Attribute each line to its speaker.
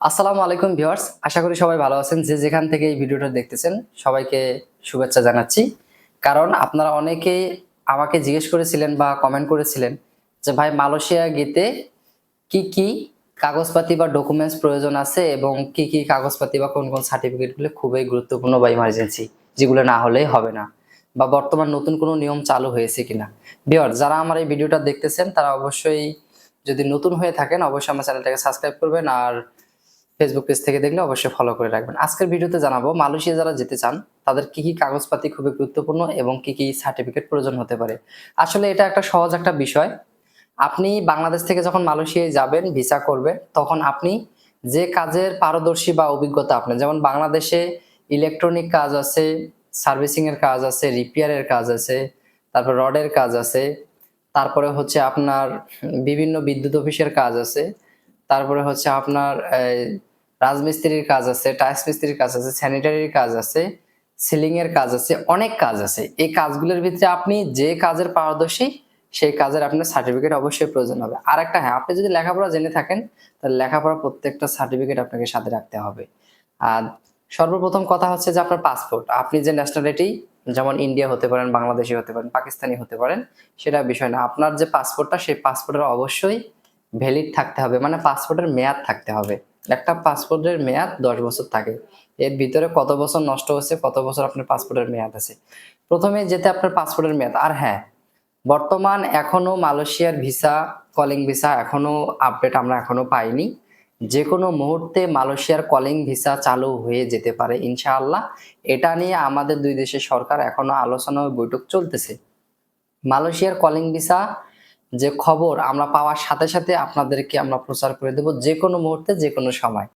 Speaker 1: আসসালামু আলাইকুম ভিউয়ার্স, আশা করি সবাই ভালো আছেন। যে যেখান থেকে এই ভিডিওটা দেখতেছেন, সবাইকে শুভেচ্ছা জানাচ্ছি। কারণ আপনারা অনেকেই আমাকে জিজ্ঞেস করেছিলেন বা কমেন্ট করেছিলেন যে, ভাই, মালয়েশিয়া গেতে কি কি কাগজপাতি বা ডকুমেন্টস প্রয়োজন আছে এবং কি কি কাগজপাতি বা কোন কোন সার্টিফিকেটগুলো খুবই গুরুত্বপূর্ণ বা ইমার্জেন্সি যেগুলো না হলেই হবে না বা বর্তমান নতুন কোনো নিয়ম চালু হয়েছে কিনা? ভিউয়ার যারা আমার এই ভিডিওটা দেখতেছেন, তারা অবশ্যই যদি নতুন হয়ে থাকেন, অবশ্যই আমার চ্যানেলটাকে সাবস্ক্রাইব করবেন আর ফেসবুক পেজ থেকে দেখলে অবশ্যই ফলো করে রাখবেন। আজকের ভিডিওতে জানাব, মালয়েশিয়া যারা যেতে চান, তাদের কি কি কাগজপাতি খুবই গুরুত্বপূর্ণ এবং কি কি সার্টিফিকেট প্রয়োজন হতে পারে? আসলে এটা একটা সহজ একটা বিষয়। আপনি বাংলাদেশ থেকে যখন মালয়েশিয়ায় যাবেন ভিসা করবেন তখন আপনি যে কাজের পারদর্শী বা অভিজ্ঞতা আপনার যেমন বাংলাদেশে ইলেকট্রনিক কাজ আছে সার্ভিসিং এর কাজ আছে রিপেয়ারের কাজ আছে, তারপর রডের কাজ আছে, তারপরে হচ্ছে আপনার বিভিন্ন বিদ্যুৎ অফিসের কাজ আছে তারপরে হচ্ছে আপনার রাজমিস্ত্রির কাজ আছে, টাইলস মিস্ত্রির কাজ আছে, স্যানিটারির কাজ আছে সিলিং এর কাজ আছে, অনেক কাজ আছে। এই কাজগুলোর ভিতরে আপনি যে কাজের পারদর্শী, সেই কাজের আপনার সার্টিফিকেট অবশ্যই প্রয়োজন হবে। আর একটা হ্যাঁ আপনি যদি লেখাপড়া জেনে থাকেন, তাহলে লেখাপড়া প্রত্যেকটা সার্টিফিকেট আপনাকে সাথে রাখতে হবে। আর সর্বপ্রথম কথা হচ্ছে যে আপনার পাসপোর্ট আপনি যে ন্যাশনালিটি যেমন ইন্ডিয়া হতে পারেন, বাংলাদেশি হতে পারেন, পাকিস্তানি হতে পারেন, সেটা বিষয় না। আপনার যে পাসপোর্টটা সেই পাসপোর্টের অবশ্যই ভ্যালিড থাকতে হবে মানে পাসপোর্টের মেয়াদ থাকতে হবে। একটা পাসপোর্টের মেয়াদ দশ বছর থাকে। এর ভিতরে কত বছর নষ্ট হচ্ছে কত বছর আপনার পাসপোর্টের মেয়াদ আছে। প্রথমে যেতে আপনার পাসপোর্টের মেয়াদ, আর হ্যাঁ বর্তমান এখনও মালয়েশিয়ার ভিসা কলিং ভিসা এখনও আপডেট আমরা এখনও পাইনি। যে কোনো মুহূর্তে মালয়েশিয়ার কলিং ভিসা চালু হয়ে যেতে পারে, ইনশাআল্লাহ। এটা নিয়ে আমাদের দুই দেশের সরকার এখনও আলোচনা ও বৈঠক চলতেছে। মালয়েশিয়ার কলিং ভিসা যে খবর আমরা পাওয়ার সাথে সাথে আপনাদেরকে আমরা প্রচার করে দেব যে কোনো মুহূর্তে যে কোনো সময়।